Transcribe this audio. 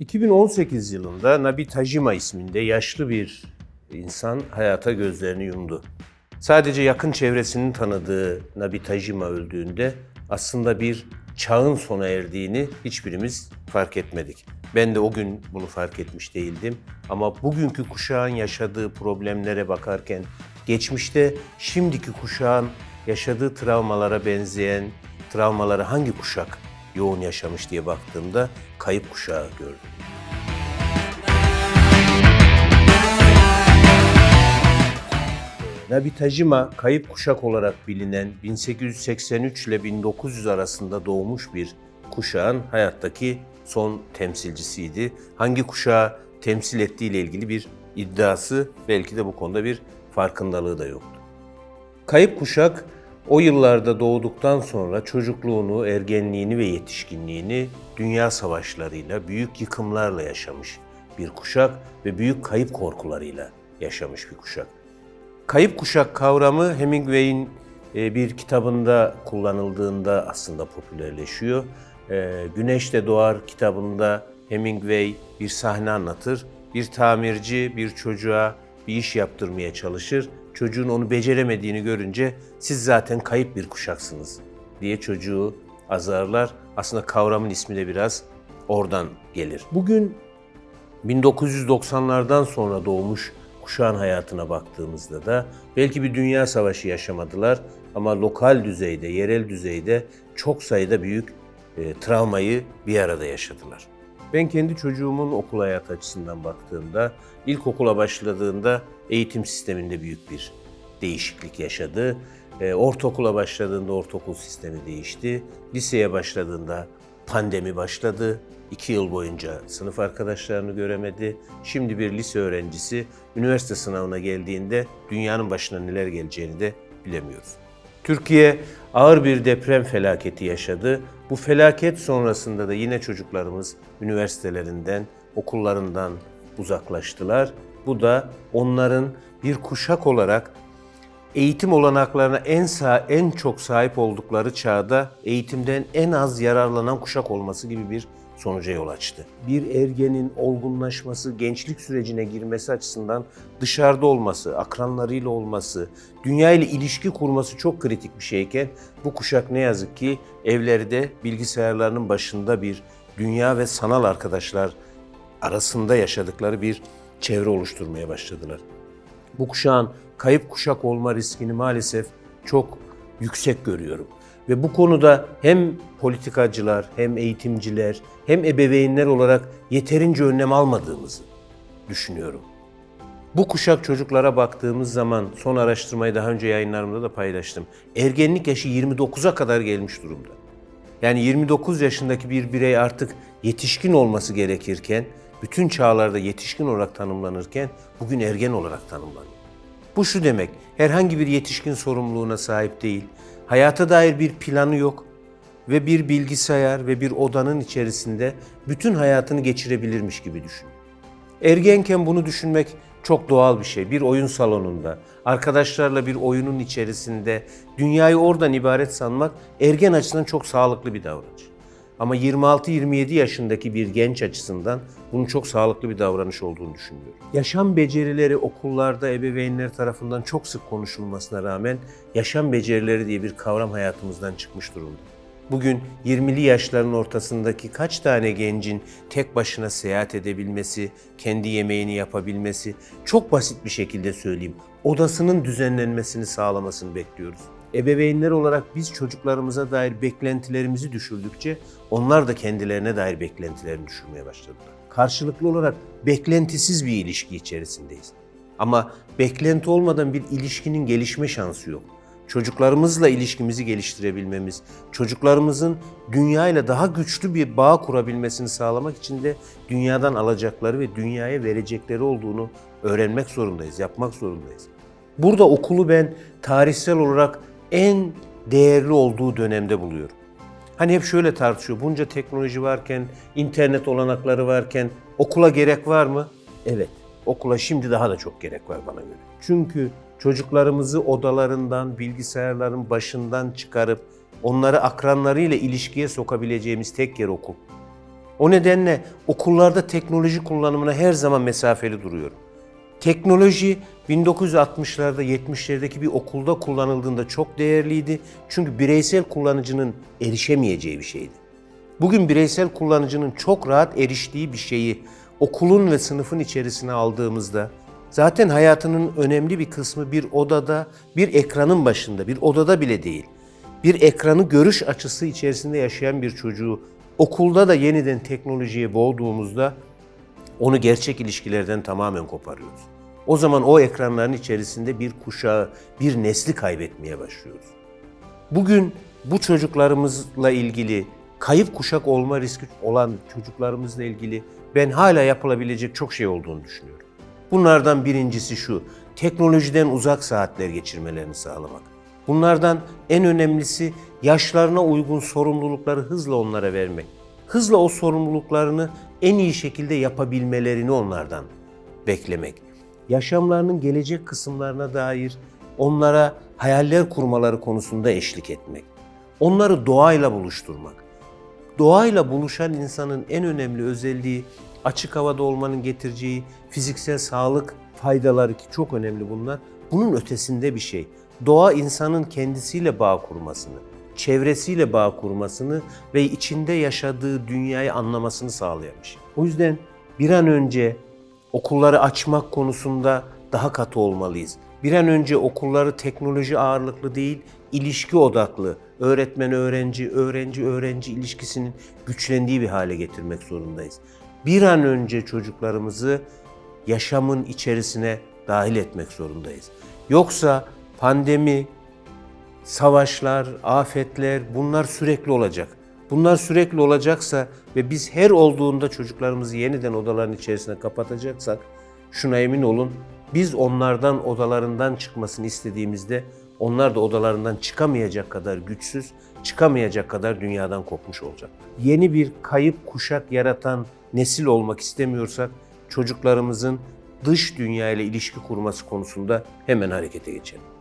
2018 yılında Nabi Tajima isminde yaşlı bir insan hayata gözlerini yumdu. Sadece yakın çevresinin tanıdığı Nabi Tajima öldüğünde aslında bir çağın sona erdiğini hiçbirimiz fark etmedik. Ben de o gün bunu fark etmiş değildim. Ama bugünkü kuşağın yaşadığı problemlere bakarken geçmişte şimdiki kuşağın yaşadığı travmalara benzeyen travmaları hangi kuşak yoğun yaşamış diye baktığımda kayıp kuşağı gördüm. Nabi Tajima kayıp kuşak olarak bilinen 1883 ile 1900 arasında doğmuş bir kuşağın hayattaki son temsilcisiydi. Hangi kuşağı temsil ettiği ile ilgili bir iddiası belki de bu konuda bir farkındalığı da yoktu. Kayıp kuşak o yıllarda doğduktan sonra çocukluğunu, ergenliğini ve yetişkinliğini dünya savaşlarıyla, büyük yıkımlarla yaşamış bir kuşak ve büyük kayıp korkularıyla yaşamış bir kuşak. Kayıp kuşak kavramı Hemingway'in e, bir kitabında kullanıldığında aslında popülerleşiyor. E, Güneş de Doğar kitabında Hemingway bir sahne anlatır. Bir tamirci bir çocuğa bir iş yaptırmaya çalışır. Çocuğun onu beceremediğini görünce siz zaten kayıp bir kuşaksınız diye çocuğu azarlar. Aslında kavramın ismi de biraz oradan gelir. Bugün 1990'lardan sonra doğmuş kuşağın hayatına baktığımızda da belki bir dünya savaşı yaşamadılar ama lokal düzeyde, yerel düzeyde çok sayıda büyük e, travmayı bir arada yaşadılar. Ben kendi çocuğumun okul hayatı açısından baktığımda ilkokula başladığında eğitim sisteminde büyük bir değişiklik yaşadı. E, ortaokula başladığında ortaokul sistemi değişti. Liseye başladığında pandemi başladı. İki yıl boyunca sınıf arkadaşlarını göremedi. Şimdi bir lise öğrencisi üniversite sınavına geldiğinde dünyanın başına neler geleceğini de bilemiyoruz. Türkiye ağır bir deprem felaketi yaşadı. Bu felaket sonrasında da yine çocuklarımız üniversitelerinden, okullarından uzaklaştılar. Bu da onların bir kuşak olarak eğitim olanaklarına en sağ, en çok sahip oldukları çağda eğitimden en az yararlanan kuşak olması gibi bir sonuca yol açtı. Bir ergenin olgunlaşması, gençlik sürecine girmesi açısından dışarıda olması, akranlarıyla olması, dünya ile ilişki kurması çok kritik bir şeyken bu kuşak ne yazık ki evlerde bilgisayarlarının başında bir dünya ve sanal arkadaşlar arasında yaşadıkları bir çevre oluşturmaya başladılar bu kuşağın kayıp kuşak olma riskini maalesef çok yüksek görüyorum. Ve bu konuda hem politikacılar, hem eğitimciler, hem ebeveynler olarak yeterince önlem almadığımızı düşünüyorum. Bu kuşak çocuklara baktığımız zaman son araştırmayı daha önce yayınlarımda da paylaştım. Ergenlik yaşı 29'a kadar gelmiş durumda. Yani 29 yaşındaki bir birey artık yetişkin olması gerekirken, bütün çağlarda yetişkin olarak tanımlanırken bugün ergen olarak tanımlanıyor. Bu şu demek, herhangi bir yetişkin sorumluluğuna sahip değil, hayata dair bir planı yok ve bir bilgisayar ve bir odanın içerisinde bütün hayatını geçirebilirmiş gibi düşünüyor. Ergenken bunu düşünmek çok doğal bir şey. Bir oyun salonunda, arkadaşlarla bir oyunun içerisinde dünyayı oradan ibaret sanmak ergen açısından çok sağlıklı bir davranış. Ama 26-27 yaşındaki bir genç açısından bunun çok sağlıklı bir davranış olduğunu düşünüyorum. Yaşam becerileri okullarda ebeveynler tarafından çok sık konuşulmasına rağmen yaşam becerileri diye bir kavram hayatımızdan çıkmış durumda. Bugün 20'li yaşların ortasındaki kaç tane gencin tek başına seyahat edebilmesi, kendi yemeğini yapabilmesi, çok basit bir şekilde söyleyeyim, odasının düzenlenmesini sağlamasını bekliyoruz. Ebeveynler olarak biz çocuklarımıza dair beklentilerimizi düşürdükçe onlar da kendilerine dair beklentilerini düşürmeye başladılar. Karşılıklı olarak beklentisiz bir ilişki içerisindeyiz. Ama beklenti olmadan bir ilişkinin gelişme şansı yok çocuklarımızla ilişkimizi geliştirebilmemiz, çocuklarımızın dünyayla daha güçlü bir bağ kurabilmesini sağlamak için de dünyadan alacakları ve dünyaya verecekleri olduğunu öğrenmek zorundayız, yapmak zorundayız. Burada okulu ben tarihsel olarak en değerli olduğu dönemde buluyorum. Hani hep şöyle tartışıyor, bunca teknoloji varken, internet olanakları varken okula gerek var mı? Evet, okula şimdi daha da çok gerek var bana göre. Çünkü çocuklarımızı odalarından, bilgisayarların başından çıkarıp onları akranlarıyla ilişkiye sokabileceğimiz tek yer okul. O nedenle okullarda teknoloji kullanımına her zaman mesafeli duruyorum. Teknoloji 1960'larda 70'lerdeki bir okulda kullanıldığında çok değerliydi. Çünkü bireysel kullanıcının erişemeyeceği bir şeydi. Bugün bireysel kullanıcının çok rahat eriştiği bir şeyi okulun ve sınıfın içerisine aldığımızda zaten hayatının önemli bir kısmı bir odada, bir ekranın başında, bir odada bile değil. Bir ekranı görüş açısı içerisinde yaşayan bir çocuğu okulda da yeniden teknolojiye boğduğumuzda onu gerçek ilişkilerden tamamen koparıyoruz. O zaman o ekranların içerisinde bir kuşağı, bir nesli kaybetmeye başlıyoruz. Bugün bu çocuklarımızla ilgili kayıp kuşak olma riski olan çocuklarımızla ilgili ben hala yapılabilecek çok şey olduğunu düşünüyorum. Bunlardan birincisi şu, teknolojiden uzak saatler geçirmelerini sağlamak. Bunlardan en önemlisi yaşlarına uygun sorumlulukları hızla onlara vermek. Hızla o sorumluluklarını en iyi şekilde yapabilmelerini onlardan beklemek. Yaşamlarının gelecek kısımlarına dair onlara hayaller kurmaları konusunda eşlik etmek. Onları doğayla buluşturmak. Doğayla buluşan insanın en önemli özelliği açık havada olmanın getireceği fiziksel sağlık faydaları ki çok önemli bunlar. Bunun ötesinde bir şey. Doğa insanın kendisiyle bağ kurmasını, çevresiyle bağ kurmasını ve içinde yaşadığı dünyayı anlamasını şey. O yüzden bir an önce okulları açmak konusunda daha katı olmalıyız. Bir an önce okulları teknoloji ağırlıklı değil, ilişki odaklı, öğretmen öğrenci, öğrenci öğrenci ilişkisinin güçlendiği bir hale getirmek zorundayız. Bir an önce çocuklarımızı yaşamın içerisine dahil etmek zorundayız. Yoksa pandemi, savaşlar, afetler bunlar sürekli olacak. Bunlar sürekli olacaksa ve biz her olduğunda çocuklarımızı yeniden odaların içerisine kapatacaksak şuna emin olun biz onlardan odalarından çıkmasını istediğimizde onlar da odalarından çıkamayacak kadar güçsüz, çıkamayacak kadar dünyadan kopmuş olacak. Yeni bir kayıp kuşak yaratan nesil olmak istemiyorsak çocuklarımızın dış dünya ile ilişki kurması konusunda hemen harekete geçelim.